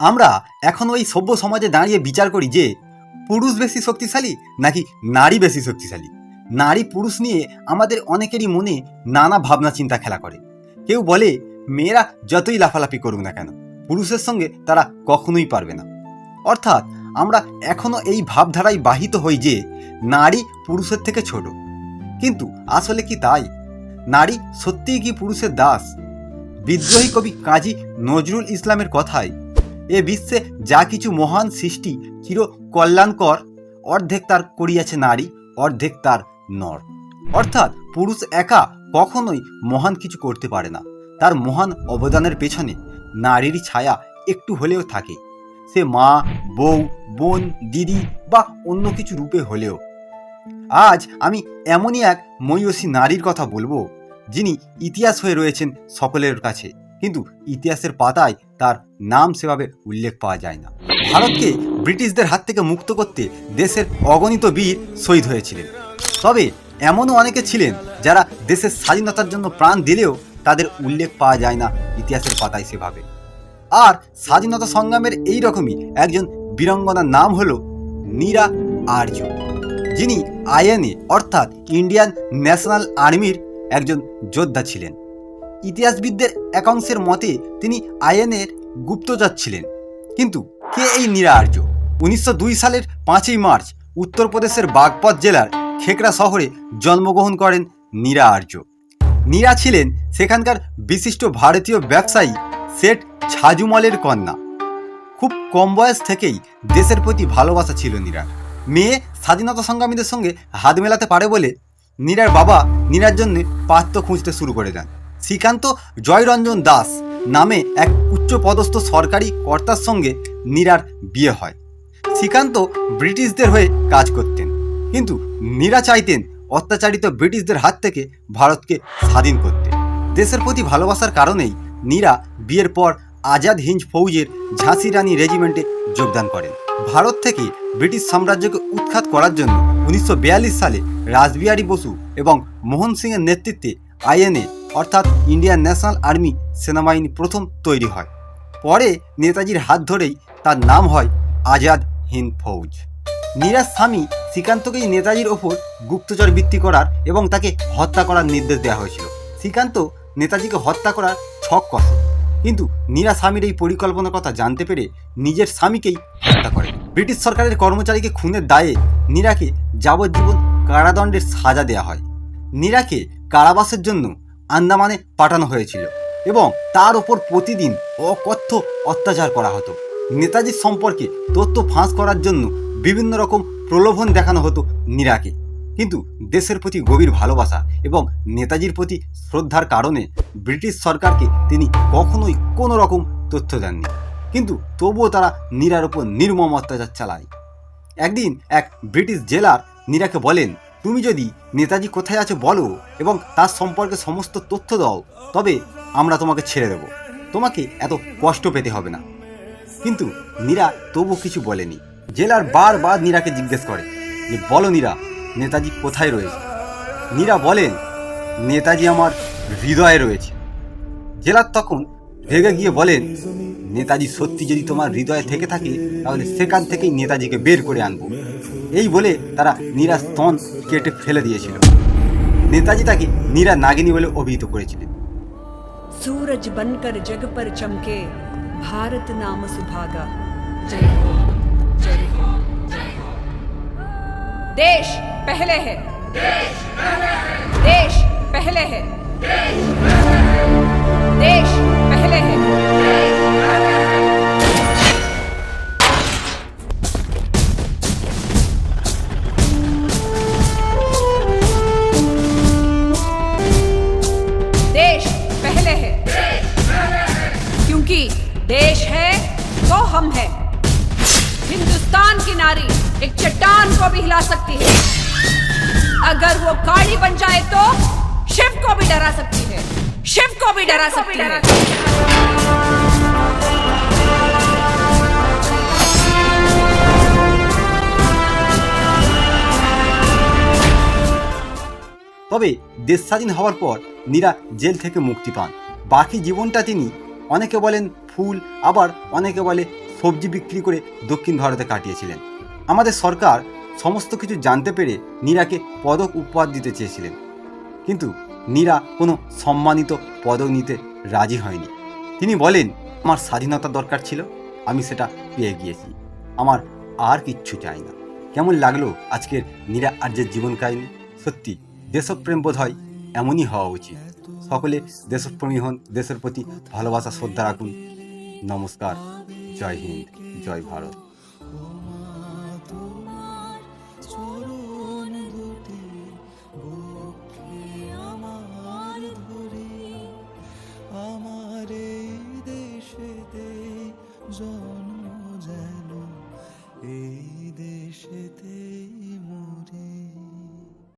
আমরা এখন ওই সভ্য সমাজে দাঁড়িয়ে বিচার করি যে, পুরুষ বেশি শক্তিশালী নাকি নারী বেশি শক্তিশালী? নারী পুরুষ নিয়ে আমাদের অনেকেরই মনে নানা ভাবনা চিন্তা খেলা করে। কেউ বলে, মেয়েরা যতই লাফালাফি করুক না কেন, পুরুষের সঙ্গে তারা কখনোই পারবে না। অর্থাৎ আমরা এখনও এই ভাবধারায় বাহিত হই যে, নারী পুরুষের থেকে ছোট। কিন্তু আসলে কি তাই? নারী সত্যিই কি পুরুষের দাস? বিদ্রোহী কবি কাজী নজরুল ইসলামের কথায় এ বিশ্বে যা কিছু মহান সৃষ্টি চির কল্যাণকর, অর্ধেক তার করিয়াছে নারী, অর্ধেক তার নর। অর্থাৎ পুরুষ একা কখনোই মহান কিছু করতে পারে না। তার মহান অবদানের পেছনে নারীর ছায়া একটু হলেও থাকে। সে মা, বউ, বোন, দিদি বা অন্য কিছু রূপে হলেও। আজ আমি এমনই এক ময়ূসী নারীর কথা বলব, যিনি ইতিহাস হয়ে রয়েছেন সকলের কাছে। কিন্তু ইতিহাসের পাতায় তার নাম সেভাবে উল্লেখ পাওয়া যায় না। ভারতকে ব্রিটিশদের হাত থেকে মুক্ত করতে দেশের অগণিত বীর শহীদ হয়েছিলেন। তবে এমনও অনেকে ছিলেন যারা দেশের স্বাধীনতার জন্য প্রাণ দিলেও তাদের উল্লেখ পাওয়া যায় না ইতিহাসের পাতায় সেভাবে। আর স্বাধীনতা সংগ্রামের এই রকমই একজন বীরাঙ্গনার নাম হল নীরা আর্য, যিনি আইএনএ অর্থাৎ ইন্ডিয়ান ন্যাশনাল আর্মির একজন যোদ্ধা ছিলেন। ইতিহাসবিদদের একাংশের মতে তিনি আইএনএর গুপ্তচর ছিলেন। কিন্তু কে এই নীরা আর্য উনিশশো দুই সালের পাঁচই মার্চ উত্তরপ্রদেশের বাগপত জেলার খেকড়া শহরে জন্মগ্রহণ করেন নীরা আর্য নীরা ছিলেন সেখানকার বিশিষ্ট ভারতীয় ব্যবসায়ী শেঠ ছাজুমলের কন্যা। খুব কম বয়স থেকেই দেশের প্রতি ভালোবাসা ছিল নীরার মেয়ে স্বাধীনতা সংগ্রামীদের সঙ্গে হাত মেলাতে পারে বলে নীরার বাবা নীরার জন্য পাত্র খুঁজতে শুরু করে দেন। শ্রীকান্ত জয়রঞ্জন দাস নামে এক উচ্চপদস্থ সরকারি কর্তার সঙ্গে নীরার বিয়ে হয়। শ্রীকান্ত ব্রিটিশদের হয়ে কাজ করতেন, কিন্তু নীরা চাইতেন অত্যাচারিত ব্রিটিশদের হাত থেকে ভারতকে স্বাধীন করতে। দেশের প্রতি ভালোবাসার কারণেই নীরা বিয়ের পর আজাদ হিঞ্জ ফৌজের ঝাঁসি রানী রেজিমেন্টে যোগদান করেন। ভারত থেকে ব্রিটিশ সাম্রাজ্যকে উৎখাত করার জন্য উনিশশো বিয়াল্লিশ সালে রাসবিহারী বসু এবং মোহন সিংয়ের নেতৃত্বে আইএনএ অর্থাৎ ইন্ডিয়ান ন্যাশনাল আর্মি সেনাবাহিনী প্রথম তৈরি হয়। পরে নেতাজির হাত ধরেই তার নাম হয় আজাদ হিন্দ ফৌজ। নীরাজ স্বামী শ্রীকান্তকেই নেতাজির ওপর গুপ্তচর বৃত্তি করার এবং তাকে হত্যা করার নির্দেশ দেওয়া হয়েছিল। শ্রীকান্ত নেতাজিকে হত্যা করার ছক কষে। কিন্তু নীরা স্বামীর এই পরিকল্পনার কথা জানতে পেরে নিজের স্বামীকেই হত্যা করে। ব্রিটিশ সরকারের কর্মচারীকে খুনের দায়ে নীরাকে যাবজ্জীবন কারাদণ্ডের সাজা দেওয়া হয়। নীরাকে কারাবাসের জন্য আন্দামানে পাঠানো হয়েছিল এবং তার ওপর প্রতিদিন অকথ্য অত্যাচার করা হতো। নেতাজির সম্পর্কে তথ্য ফাঁস করার জন্য বিভিন্ন রকম প্রলোভন দেখানো হতো নীরাকে। কিন্তু দেশের প্রতি গভীর ভালোবাসা এবং নেতাজির প্রতি শ্রদ্ধার কারণে ব্রিটিশ সরকারকে তিনি কখনোই কোনো রকম তথ্য দেননি। কিন্তু তবুও তারা নীরার ওপর নির্মম অত্যাচার চালায়। একদিন এক ব্রিটিশ জেলার নীরাকে বলেন তুমি যদি নেতাজি কোথায় আছে বলো এবং তার সম্পর্কে সমস্ত তথ্য দাও, তবে আমরা তোমাকে ছেড়ে দেব। তোমাকে এত কষ্ট পেতে হবে না। কিন্তু নীরা তবু কিছু বলেনি। জেলার বারবার নীরাকে জিজ্ঞেস করে যে, বলো নীরা, নেতাজি কোথায় রয়েছে? নীরা বলেন, নেতাজি আমার হৃদয়ে রয়েছে। জেলার তখন রেগে গিয়ে বলেন, নেতাজি সত্যি যদি তোমার হৃদয়ে থেকে থাকে, তাহলে সেখান থেকেই নেতাজিকে বের করে আনব। এই বলে তারা নীরা স্তন কেটে ফেলে দিয়েছিল। নেতাজি তাকে নীরা নাগিনী বলে অভিহিত করেছিলেন। সূরজ বনকর জগ পর চমকে, ভারত নাম সুভাগা। জয় হো। দেশ পহলে হে। দেশ পহলে হে। দেশ পহলে হে। দেশ देश पहले है। क्योंकि देश है तो हम है। हिंदुस्तान की नारी एक चट्टान को भी हिला सकती है। अगर वो काली बन जाए तो शिव को भी डरा सकती है। शिव को भी डरा सकती है তবে দেশ স্বাধীন হওয়ার পর নীরা জেল থেকে মুক্তি পান বাকি জীবনটা তিনি অনেকে বলেন ফুল আবার অনেকে বলে সবজি বিক্রি করে দক্ষিণ ভারতে কাটিয়েছিলেন আমাদের সরকার সমস্ত কিছু জানতে পেরে নীরাকে পদক উপহার দিতে চেয়েছিলেন কিন্তু নীরা কোনো সম্মানিত পদক নিতে রাজি হয়নি। তিনি বলেন, আমার স্বাধীনতা দরকার ছিল, আমি সেটা পেয়ে গিয়েছি। আমার আর কিচ্ছু চাই না। কেমন লাগল আজকের নীরা আর্যের জীবন কাহিনী? সত্যি, দেশপ্রেম বোধ হয় এমনই হওয়া উচিত। সকলে দেশপ্রেমী হন, দেশের প্রতি ভালোবাসা, শ্রদ্ধা রাখুন। নমস্কার, জয় হিন্দ, জয় ভারত।